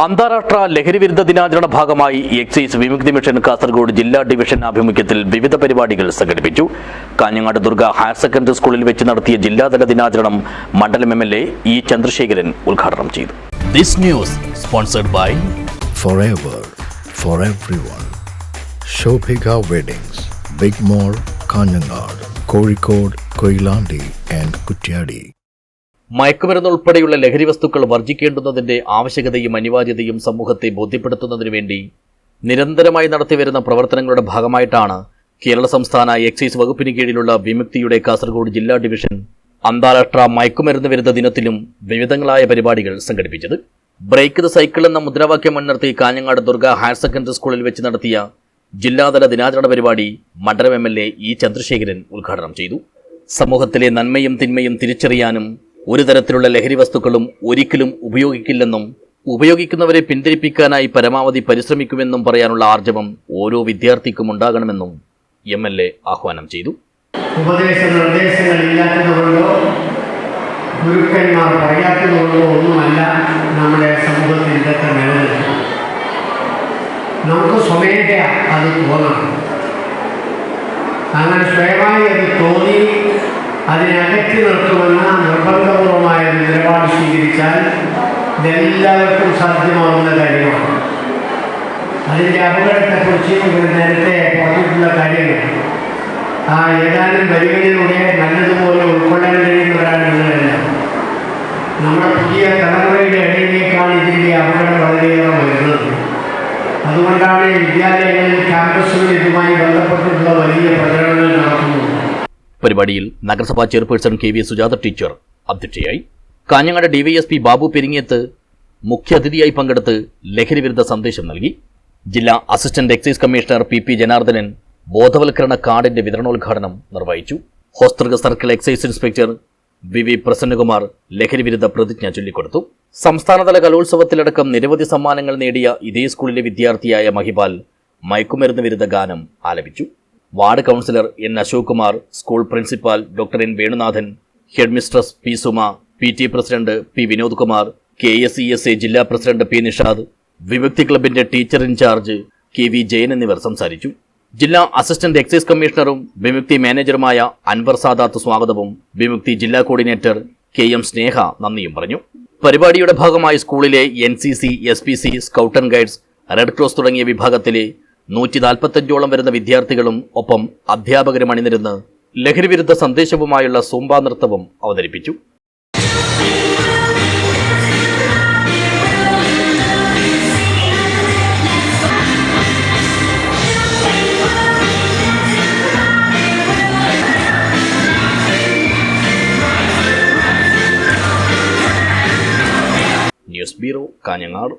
അന്താരാഷ്ട്ര ലഹരിവിരുദ്ധ ദിനാചരണ ഭാഗമായി എക്സൈസ് വിമുക്തി മിഷൻ കാസർഗോഡ് ജില്ലാ ഡിവിഷൻ ആഭിമുഖ്യത്തിൽ വിവിധ പരിപാടികൾ സംഘടിപ്പിച്ചു കാഞ്ഞങ്ങാട് ദുർഗ ഹയർ സെക്കൻഡറി സ്കൂളിൽ വെച്ച് നടത്തിയ ജില്ലാതല ദിനാചരണം മണ്ഡലം M L A E Chandrasekharan ഉദ്ഘാടനം ചെയ്തു this news sponsored by for. Shobhika weddings big Kanhangad Kozhikode Koilandi and Kutyadi. മയക്കുമരുന്ന് ഉൾപ്പെടെയുള്ള ലഹരി വസ്തുക്കൾ വർജിക്കേണ്ടുന്നതിന്റെ ആവശ്യകതയും അനിവാര്യതയും സമൂഹത്തെ ബോധ്യപ്പെടുത്തുന്നതിനു വേണ്ടി നിരന്തരമായി നടത്തിവരുന്ന പ്രവർത്തനങ്ങളുടെ ഭാഗമായിട്ടാണ് കേരള സംസ്ഥാന എക്സൈസ് വകുപ്പിന് കീഴിലുള്ള വിമുക്തിയുടെ കാസർഗോഡ് ജില്ലാ ഡിവിഷൻ അന്താരാഷ്ട്ര മയക്കുമരുന്ന് വിരുദ്ധ ദിനത്തിലും വിവിധങ്ങളായ പരിപാടികൾ സംഘടിപ്പിച്ചത്. ബ്രേക്ക് ദ സൈക്കിൾ എന്ന മുദ്രാവാക്യം മുൻനിർത്തി കാഞ്ഞങ്ങാട് ദുർഗ ഹയർ സെക്കൻഡറി സ്കൂളിൽ വെച്ച് നടത്തിയ ജില്ലാതല ദിനാചരണ പരിപാടി മണ്ഡലം M L A E Chandrasekharan ഉദ്ഘാടനം ചെയ്തു. സമൂഹത്തിലെ നന്മയും തിന്മയും തിരിച്ചറിയാനും ഒരു തരത്തിലുള്ള ലഹരി വസ്തുക്കളും ഒരിക്കലും ഉപയോഗിക്കില്ലെന്നും ഉപയോഗിക്കുന്നവരെ പിന്തിരിപ്പിക്കാനായി പരമാവധി പരിശ്രമിക്കുമെന്നും പറയാനുള്ള ആർജവം ഓരോ വിദ്യാർത്ഥിക്കും ഉണ്ടാകണമെന്നും എം എൽ എ ആഹ്വാനം ചെയ്തു. ഉപദേശ നിർദ്ദേശങ്ങൾ ഇല്ലാത്തതുകൊണ്ടോ ഗുരുക്കന്മാർ പറയാത്തതുകൊണ്ടോ ഒന്നുമല്ല നമ്മുടെ സമൂഹത്തിൽ ഇതൊക്കെ നിലനിൽക്കുന്നത്. നമുക്ക് സ്വമേധയാ അത് തോന്നണം. അങ്ങനെ സ്വയമായി അത് തോന്നി അതിനെ അകറ്റി നിർത്തുമെന്ന ഇതെല്ലാവർക്കും സാധ്യമാവുന്ന കാര്യമാണ്. അതിന്റെ അപകടത്തെക്കുറിച്ച് ഇവർ നേരത്തെ പറഞ്ഞിട്ടുള്ള കാര്യങ്ങൾ. ആ ഏതാനും വരികളിലൂടെ നല്ലതുപോലെ ഉൾക്കൊള്ളാൻ കഴിയുന്നവരാണ് നമ്മുടെ പുതിയ തലമുറയുടെ ഇടയിലേക്കാണ് ഇതിന്റെ അപകടം വളരെയേറെ വരുന്നത്. അതുകൊണ്ടാണ് വിദ്യാലയങ്ങളിൽ ക്യാമ്പസുകളിൽ ഇതുമായി ബന്ധപ്പെട്ടിട്ടുള്ള വലിയ പ്രചരണങ്ങൾ നടത്തുന്നത്. പരിപാടിയിൽ നഗരസഭാ chairperson K V Sujatha teacher അധ്യക്ഷയായി കാഞ്ഞങ്ങാട് ഡിവൈഎസ്പി ബാബു പെരിങ്ങത്ത് മുഖ്യാതിഥിയായി പങ്കെടുത്ത് ലഹരിവിരുദ്ധ സന്ദേശം നൽകി. ജില്ലാ assistant excise commissioner P P Janardhanan ബോധവൽക്കരണ കാർഡിന്റെ വിതരണോദ്ഘാടനം നിർവഹിച്ചു. Hosdurg circle excise inspector V V Prasannakumar ലഹരിവിരുദ്ധ പ്രതിജ്ഞ ചൊല്ലിക്കൊടുത്തു. സംസ്ഥാനതല കലോത്സവത്തിലടക്കം നിരവധി സമ്മാനങ്ങൾ നേടിയ ഇതേ സ്കൂളിലെ വിദ്യാർത്ഥിയായ മഹിപാൽ മയക്കുമരുന്ന് വിരുദ്ധ ഗാനം ആലപിച്ചു. Ward councillor N Ashok Kumar school principal doctor N Venunathan headmistress P Suma P T president P Vinod Kumar K S E S A ജില്ലാ പ്രസിഡന്റ് പി നിഷാദ് വിമുക്തി ക്ലബിന്റെ teacher in charge K V Jayan എന്നിവർ സംസാരിച്ചു. ജില്ലാ assistant excise കമ്മീഷണറും വിമുക്തി മാനേജറുമായ അൻവർ സാദാത്ത് സ്വാഗതവും വിമുക്തി ജില്ലാ coordinator K M സ്നേഹ നന്ദിയും പറഞ്ഞു. പരിപാടിയുടെ ഭാഗമായി സ്കൂളിലെ N C C S P C scout and guides red cross തുടങ്ങിയ വിഭാഗത്തിലെ നൂറ്റി നാൽപ്പത്തഞ്ചോളം വരുന്ന വിദ്യാർത്ഥികളും ഒപ്പം അധ്യാപകരും അണിനിരുന്ന് ലഹരിവിരുദ്ധ സന്ദേശവുമായുള്ള സൂമ്പാ നൃത്തവും അവതരിപ്പിച്ചു. News bureau Kanhangad